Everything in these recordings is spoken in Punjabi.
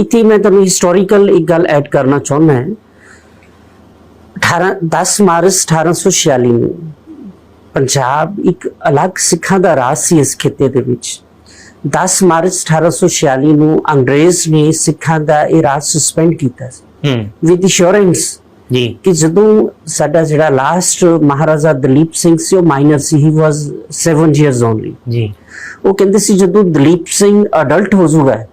ਇੱਥੇ ਮੈਂ ਤੁਹਾਨੂੰ ਹਿਸਟੋਰੀਕਲ ਇੱਕ ਗੱਲ ਐਡ ਕਰਨਾ ਚਾਹੁੰਦਾ ਹਾਂ। 18 10 ਮਾਰਚ 1846 ਨੂੰ ਪੰਜਾਬ ਇੱਕ ਅਲੱਗ ਸਿੱਖਾਂ ਦਾ ਰਾਜ ਸੀ ਇਸ ਖਿੱਤੇ ਦੇ ਵਿੱਚ। 10 ਮਾਰਚ 1846 ਨੂੰ ਅੰਗਰੇਜ਼ ਨੇ ਸਿੱਖਾਂ ਦਾ ਇਹ ਰਾਜ ਸਸਪੈਂਡ ਕੀਤਾ ਸੀ। ਹੂੰ। ਵਿਦ ਅਸ਼ੋਰੈਂਸ ਜੀ। ਕਿ ਜਦੋਂ ਸਾਡਾ ਜਿਹੜਾ ਲਾਸਟ ਮਹਾਰਾਜਾ ਦਲੀਪ ਸਿੰਘ ਸੀ ਉਹ ਮਾਈਨਰ ਸੀ ਹੀ ਵਾਸ 7 ਇਅਰਸ ਓਨਲੀ ਜੀ। ਉਹ ਕਹਿੰਦੇ ਸੀ ਜਦੋਂ ਦਲੀਪ ਸਿੰਘ ਅਡਲਟ ਹੋ ਜਾਊਗਾ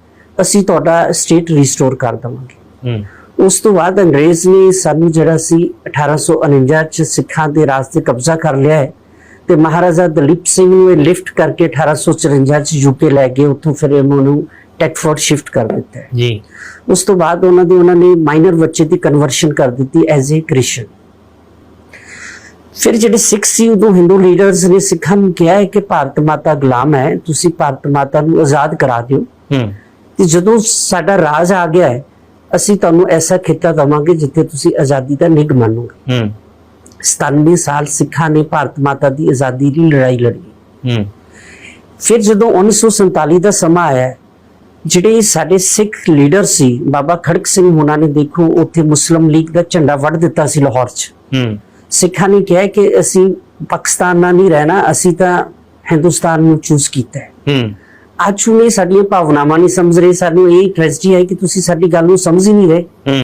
ਅਸੀਂ ਤੁਹਾਡਾ ਸਟੇਟ ਰੀਸਟੋਰ ਕਰ ਦਵਾਂਗੇ। ਉਸ ਤੋਂ ਬਾਅਦ ਅੰਗਰੇਜ਼ ਨੇ ਸਾਨੂੰ ਜਿਹੜਾ ਸੀ 1849 ਚ ਸਿੱਖਾਂ ਦੇ ਰਾਜ ਤੇ ਕਬਜ਼ਾ ਕਰ ਲਿਆ ਹੈ ਤੇ ਮਹਾਰਾਜਾ ਦਲੀਪ ਸਿੰਘ ਨੂੰ ਇਹ ਲਿਫਟ ਕਰਕੇ 1854 ਚ ਯੂਕੇ ਲੈ ਗਏ ਉੱਥੋਂ ਫਿਰ ਇਹਨਾਂ ਨੂੰ ਟੈਕਫੋਰਡ ਸ਼ਿਫਟ ਕਰ ਦਿੱਤਾ ਜੀ। ਉਸ ਤੋਂ ਬਾਅਦ ਉਹਨਾਂ ਦੇ ਉਹਨਾਂ ਨੇ ਮਾਈਨਰ ਬੱਚੇ ਦੀ ਕਨਵਰਸ਼ਨ ਕਰ ਦਿੱਤੀ ਐਜ਼ ਅ ਕ੍ਰਿਸਚੀਅਨ ਫਿਰ ਜਿਹੜੇ ਸਿੱਖ ਸੀ ਉਦੋਂ ਹਿੰਦੂ ਲੀਡਰਸ ਨੇ ਸਿੱਖਾਂ ਨੂੰ ਕਿਹਾ ਹੈ ਕਿ ਭਾਰਤ ਮਾਤਾ ਗੁਲਾਮ ਹੈ ਤੁਸੀਂ ਭਾਰਤ ਮਾਤਾ ਨੂੰ ਆਜ਼ਾਦ ਕਰਾ ਦਿਓ। ਹੂੰ। ਤੇ ਜਦੋਂ ਸਾਡਾ ਰਾਜ ਆ ਗਿਆ ਹੈ ਅਸੀਂ ਤੁਹਾਨੂੰ ਐਸਾ ਖਿੱਤਾ ਦਵਾਂਗੇ ਜਿੱਥੇ ਤੁਸੀਂ ਆਜ਼ਾਦੀ ਦਾ ਨਿਗ ਮੰਨੋਗੇ। ਹੂੰ। 97 ਸਾਲ ਸਿੱਖਾਂ ਨੇ ਭਾਰਤ ਮਾਤਾ ਦੀ ਆਜ਼ਾਦੀ ਦੀ ਲੜਾਈ ਲੜੀ। ਹੂੰ। ਫਿਰ ਜਦੋਂ 1947 ਦਾ ਸਮਾਂ ਆਇਆ ਜਿਹੜੇ ਸਾਡੇ ਸਿੱਖ ਲੀਡਰ ਸੀ ਬਾਬਾ ਖੜਕ ਸਿੰਘ ਹੁਣਾਂ ਨੇ ਦੇਖੋ ਉੱਥੇ ਮੁਸਲਿਮ ਲੀਗ ਦਾ ਝੰਡਾ ਵੱਢ ਦਿੱਤਾ ਸੀ ਲਾਹੌਰ 'ਚ। ਹੂੰ। ਸਿੱਖਾਂ ਨੇ ਕਿਹਾ ਕਿ ਅਸੀਂ ਪਾਕਿਸਤਾਨ ਨਾਲ ਨਹੀਂ ਰਹਿਣਾ ਅਸੀਂ ਤਾਂ ਹਿੰਦੁਸਤਾਨ ਨੂੰ ਚੂਜ਼ ਕੀਤਾ ਹੈ। ਹੂੰ। ਅੱਜ ਉਹਨੇ ਸਾਡੀਆਂ ਭਾਵਨਾਵਾਂ ਨਹੀਂ ਸਮਝ ਰਹੇ, ਸਾਨੂੰ ਇਹ ਟ੍ਰੈਜਡੀ ਹੈ ਕਿ ਤੁਸੀਂ ਸਾਡੀ ਗੱਲ ਨੂੰ ਸਮਝ ਹੀ ਨਹੀਂ ਰਹੇ।